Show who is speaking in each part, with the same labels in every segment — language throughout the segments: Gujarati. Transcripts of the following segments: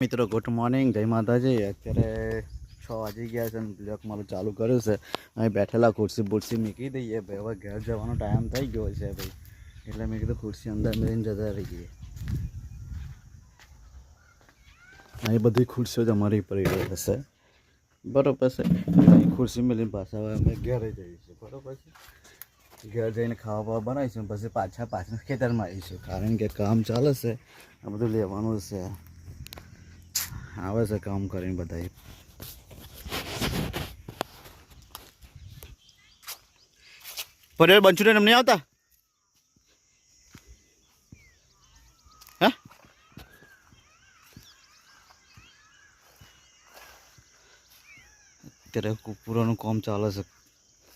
Speaker 1: મિત્રો ગુડ મોર્નિંગ જય માતાજી. અત્યારે છ વાગી ગયા છે અને બ્લોક મારું ચાલુ કર્યું છે. અહીં બેઠેલા ખુરશી બુરશી મૂકી દઈએ ભાઈ. હવે ઘર જવાનો ટાઈમ થઈ ગયો છે ભાઈ. એટલે મેં કીધું ખુરશી અંદર મેળીને જતા રહીએ. અહીં બધી ખુરશીઓ જ અમારી પડી રહી હશે બરોબર છે. અહીં ખુરશી મેળીને પાછા હવે અમે ઘરે છીએ. બરોબર છે. ઘેર જઈને ખાવા બાવા બનાવીશું પછી પાછા પાછા ખેતરમાં આવીશું. કારણ કે કામ ચાલે છે. આ બધું લેવાનું છે. આવે છે કામ કરીને બધા પટેલ બંચુને એમ નહીં આવતા? હે? અત્યારે કુકુરોનું કામ ચાલે છે.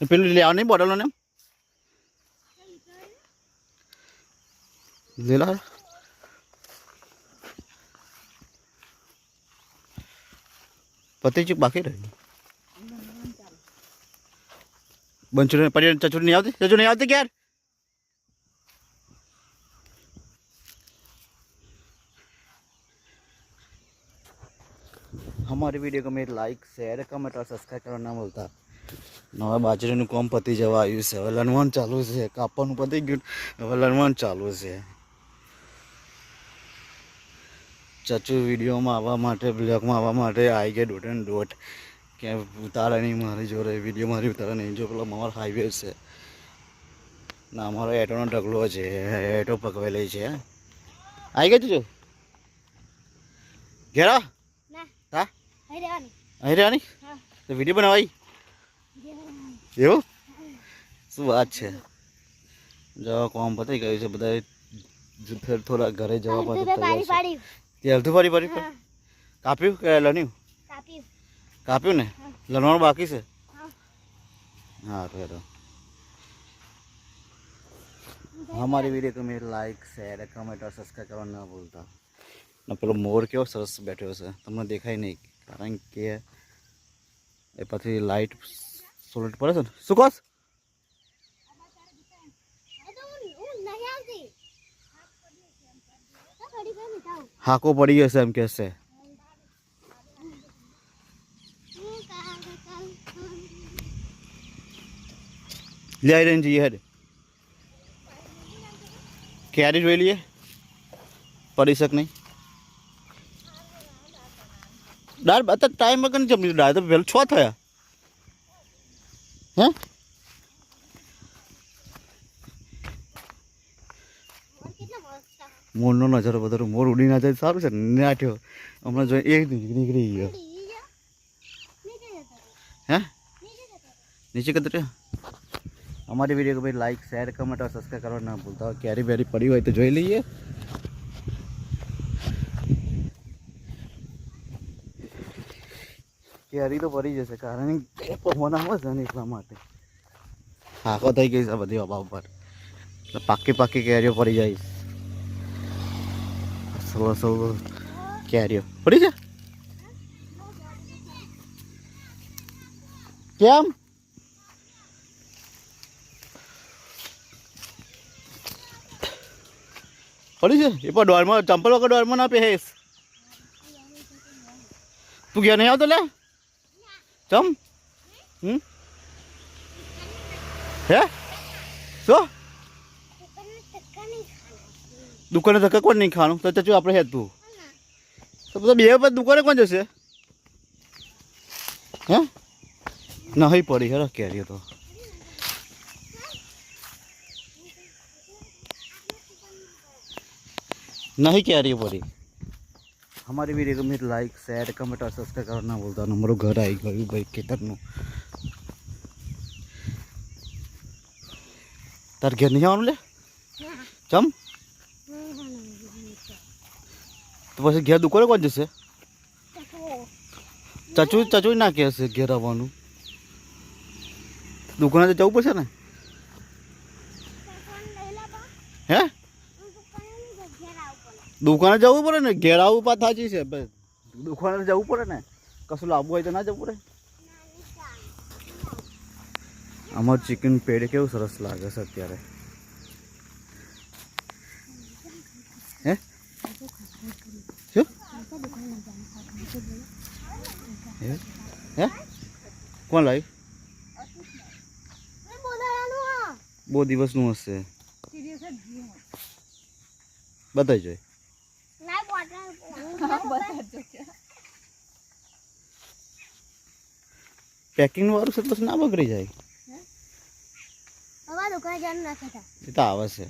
Speaker 1: પેલું લેવા નહીં બોટલો ને. લેલા પતિ ચૂક બાકી રહ્યું બંચુને પટેલ ચચુર નહીં આવતી ચચુર નહીં આવતી ક્યાર हमारी वीडियो को मेरे लाइक शेयर कमेंट और सब्सक्राइब करना ना भूलता નવા બાજરીનું કોમ પતી જવા આવ્યું છે હવે લણવાનું ચાલુ છે કાપવાનું પતી ગયું હવે લણવાનું ચાલુ છે ચચુ વિડીયોમાં આવવા માટે બ્લોગમાં આવવા માટે આવી ગયા ડોટ એન્ડ ડોટ કે ઉતારે નહીં મારી જોડે વીડિયો મારી ઉતારે નહીં. જો પેલો મારો હાઈવે છે. ના અમારો એટોનો ઢગલો છે. એટો પકવેલી છે. આવી ગઈ તું ઘેરા હા?
Speaker 2: અહીં રહેવાની.
Speaker 1: તો વીડિયો બનાવાઈ એવું? શું વાત છે? જવા કોમ પતાઈ ગયું છે. બધા થોડા ઘરે જવા
Speaker 2: પાડી.
Speaker 1: તે અડધું ફરી ફરી કાપ્યું કે લણ્યું?
Speaker 2: કાપ્યું.
Speaker 1: ને? લણવાનું બાકી છે?
Speaker 2: હા.
Speaker 1: તો અમારી વીડિયો તમે લાઈક શેર કમેન્ટ ઓર સબસ્ક્રાઈબ કરવા ના ભૂલતા. ને પેલો મોર કેવો સરસ બેઠ્યો છે? તમને દેખાય નહીં. કારણ કે એ પછી લાઇટ સોલટ પડે છે ને. શું કહો હાકો પડી ગયો છે એમ કહેશે
Speaker 2: હું કાં કાં
Speaker 1: લે આવી રહીને જઈએ હેડ ક્યારે જોઈ લઈએ પડી શક નહીં દાળ અત્યારે ટાઈમ વગર નહીં જમી દાળ તો પહેલું છ થયા હે
Speaker 2: મોર કેટલો મસ્ત છે.
Speaker 1: મોરનો નજારો બધો મોર ઉડી ના જાય સારું છે ને? નાઠ્યો હમણાં જોઈએ એ નીકળી ગયો. હે?
Speaker 2: નીચે
Speaker 1: કદર અમારી વીડિયો ભાઈ લાઈક શેર કમેન્ટ સબસ્ક્રાઈબ કરવા ના ભૂલતા હોય ક્યારે બેરી પડી હોય તો જોઈ લઈએ. કેરી તો પડી જશે કારણ કે પવન આવે છે ને એટલા માટે. હાકો થઈ ગઈ છે બધી અભાવ ઉપર. પાકી પાકી કેરીઓ પડી જાય. છે અસલ અસલ કેરીઓ પડી છે? કેમ? પડી છે? એ પણ ડોરમાં ચંપલ વગર ડોરમાં ના પહેરીશ. તું ઘેર નહીં આવતો લે? ચમ? હમ? હે? શું
Speaker 2: દુકાનના ધક્કા નહીં ખાના.
Speaker 1: દુકાને ધક્કા કોણ નહીં ખાવાનું તો ચચુ આપણે હેતું તો બધા બે પછી દુકાને કોણ જશે હે નહીં પડી હેરા કેરીઓ તો नहीं कैरी पड़ी हमारी वीडियो को मेरे लाइक शेयर कमेंट और सब्सक्राइब करना बोलता नंबर घर आई गई भाई ખેતરનું તાર ઘેર નહીં આવવાનું લે
Speaker 2: ના.
Speaker 1: ચમ
Speaker 2: નહીં ખાવાનું.
Speaker 1: તો પછી ઘેર દુકાને કોણ જશે
Speaker 2: તો
Speaker 1: ચચુ ચચુ ના કહેશે ઘેર આવવાનું દુકાને તો જવું પડશે ને
Speaker 2: દુકાન લઈ લે બા.
Speaker 1: હે
Speaker 2: હું દુકાનની જગ્યાએ આવું પડે.
Speaker 1: દુકાને જવું પડે ને ઘેર આવવું પાછા સાચી છે ભાઈ દુકાને જવું પડે ને કશું લાવવું હોય તો ના જવું પડે
Speaker 2: નાની ચા.
Speaker 1: અમારું ચિકન પેડ કેવું સરસ લાગે છે અત્યારે હે? શું? હે? કોણ લાવ્યું બહુ દિવસનું હશે. બતાવી જોઈએ પેકિંગ વાળું છે તો પછી ના બગડી જાય. એ તો આવે છે.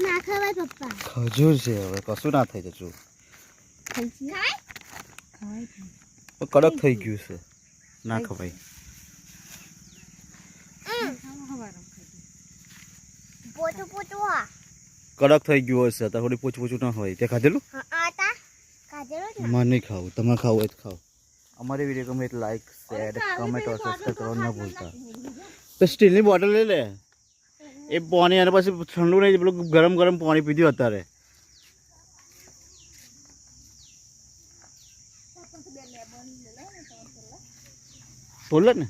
Speaker 2: ના ખવાય પપ્પા
Speaker 1: ખજૂર છે હવે કશું ના થઈ જતું. કડક થઈ ગયું છે. ના ખવાય કડક થઈ ગયું હશે તો થોડી પૂછ પૂછું ના હોય. તે ખાધેલું?
Speaker 2: હા આતા કાજેલો જ ને
Speaker 1: મારે નહીં ખાવું તમે ખાવું હોય તો ખાવ અમારી વીડિયો ગમે એટલે લાઈક શેર કમેન્ટ और સબસ્ક્રાઈબ કરવાનું ના ભૂલતા તો સ્ટીલની બોટલ લઈ લે એ પાણી અને પછી ઠંડુ નહીં પેલું ગરમ ગરમ પાણી પીધું અત્યારે તોલે ને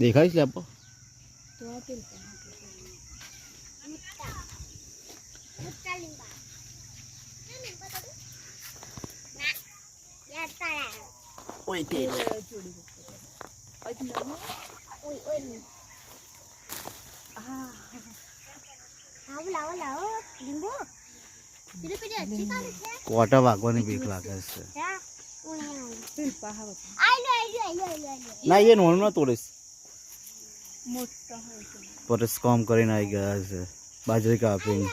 Speaker 1: દેખાય છે આપો
Speaker 2: મુટ્ટા લીંબા ના લીંબા તો ના યાર તારા
Speaker 1: ઓય તે. કોટા વાગવાની બીક લાગે છે. ના, એ નોન ના તોડીશ. પરસ કામ કરીને આવી ગયા છે. બાજરી કાપીને.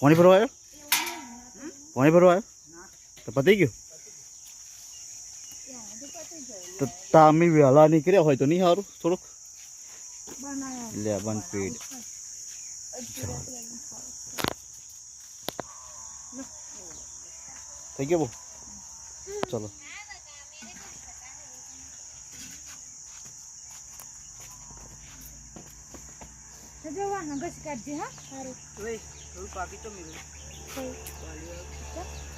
Speaker 1: પાણી ભરવા આવ્યો? પાણી પતી ગયું તો તામી વહેલા નીકળ્યા હોય તો નહીં સારું થોડુંક લે બન પીડ થઈ ગયો બહુ ચલો
Speaker 2: તેલ લે મમ્મી તેલ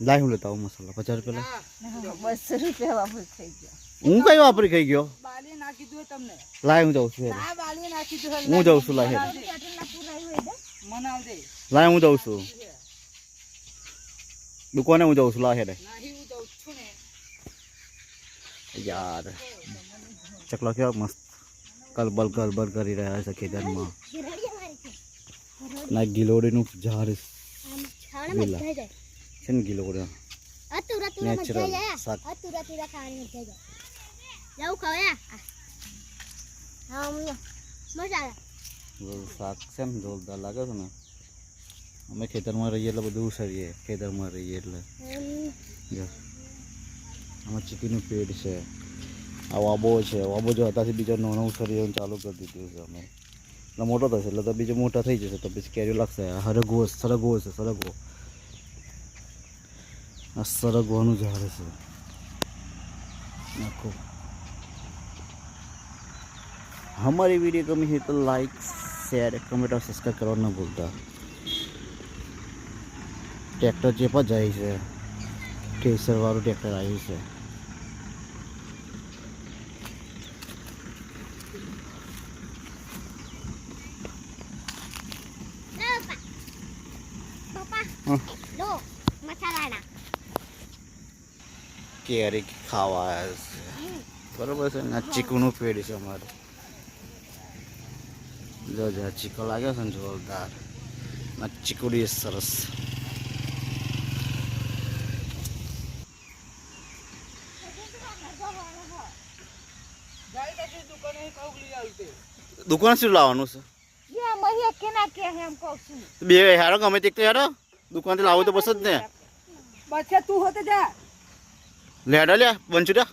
Speaker 1: લાય હું લેતા આવું મસાલા પચાસ રૂપિયા
Speaker 3: બસો રૂપિયા વાપર થઈ ગયા.
Speaker 1: હું કઈ વાપરી ખાઈ ગયો? લાય હું જાઉં છું હું જાઉં છું લાય લાય હું જાઉં છું. દુકાને હું જાઉં છું લાય હેરે.
Speaker 3: નાહી હું જાઉં છું ને.
Speaker 1: યાર. ચકલા કેવા મસ્ત. કલબલ કલબલ કરી રહ્યા છે ખેતરમાં.
Speaker 2: ના ગિલોડી
Speaker 1: નું ગિલોડીનું ઝાડ છે. ને ગિલોડી
Speaker 2: નેચરલ
Speaker 1: શાક. શાક છે ને જોરદાર લાગે છે ને. અમે ખેતરમાં રહીએ એટલે બધું ઉછળીએ. ખેતરમાં રહીએ એટલે. અમે ચીકીનું પેડ છે. આ વાબો છે વાબો જો હતાથી બીજો નાનો ઉછળીએ ચાલુ કરી દીધું છે અમે એટલે મોટો થશે એટલે તો બીજો મોટા થઈ જશે તો પછી કેરીઓ લાગશે આ હરગવો સરગવો છે સરગવો આ સરગવાનું ઝાડ છે આખું हमारी वीडियो कमी है तो लाइक शेयर कमेंट और सब्सक्राइब करना ना भूलता ટ્રેક્ટર ચેપા જાય છે ઠેસર વાળું ટ્રેક્ટર આવ્યું છે કેરી ખાવા બરોબર છે ને? ચીકુનું પેડ છે અમારે. જો જો ચીકો લાગ્યો છે ને જોરદાર. ચીકુડી સરસ.
Speaker 3: દુકાને
Speaker 1: શું લાવવાનું છે? બે હેરો ગમે તે હેરો. દુકાનથી લાવો તો બસ જ ને.
Speaker 3: બસ તું હોતે જા.
Speaker 1: લેડા
Speaker 2: લે બનશું લે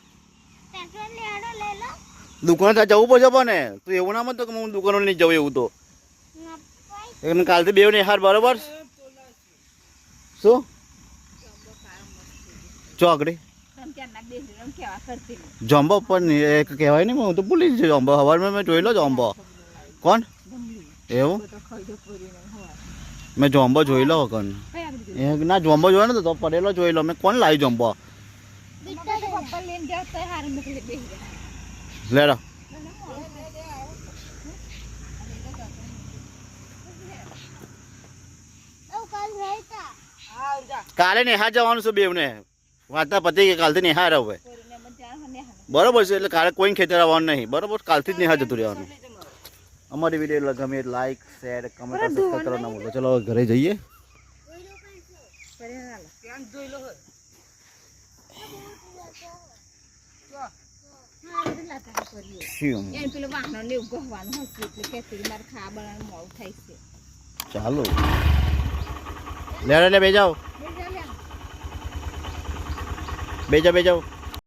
Speaker 2: લો.
Speaker 1: દુકાન ત્યાં જવું પડશે પણ તું એવું ના મત કે હું દુકાનો નહીં જવું એવું તો. કાલથી બે ને હાર બરોબર. શું? ચોકડી જોમ્બો પણ એક કહેવાય નહીં હું તો ભૂલી જ જોમ્બો હવારમાં મેં જોઈ લો જોમ્બો કોણ એવું? મેં જોમ્બો જોઈ લો કન? એ ના જોમ્બો જોયો ને તો પડેલો જોઈ લો. મેં કોણ લાવી જોમ્બો. લેડો.
Speaker 2: કાલ
Speaker 1: નેહા જવાનું છે બેવને. વાર્તા પતી કે કાલથી નેહા રહું. બરોબર છે એટલે કાલે કોઈ ખેતર આવવાનું નહીં. બરોબર કાલથી જ નેહા જતું રહેવાનું. અમારી વીડિયો ગમે લાઈક શેર કમેન્ટ સબસ્ક્રાઈબ કરવા ના ભૂલો. ચલો ઘરે જઈએ.
Speaker 3: લો
Speaker 1: ચાલો. લેડો લે બે જાઓ બે જાઓ બે જાઓ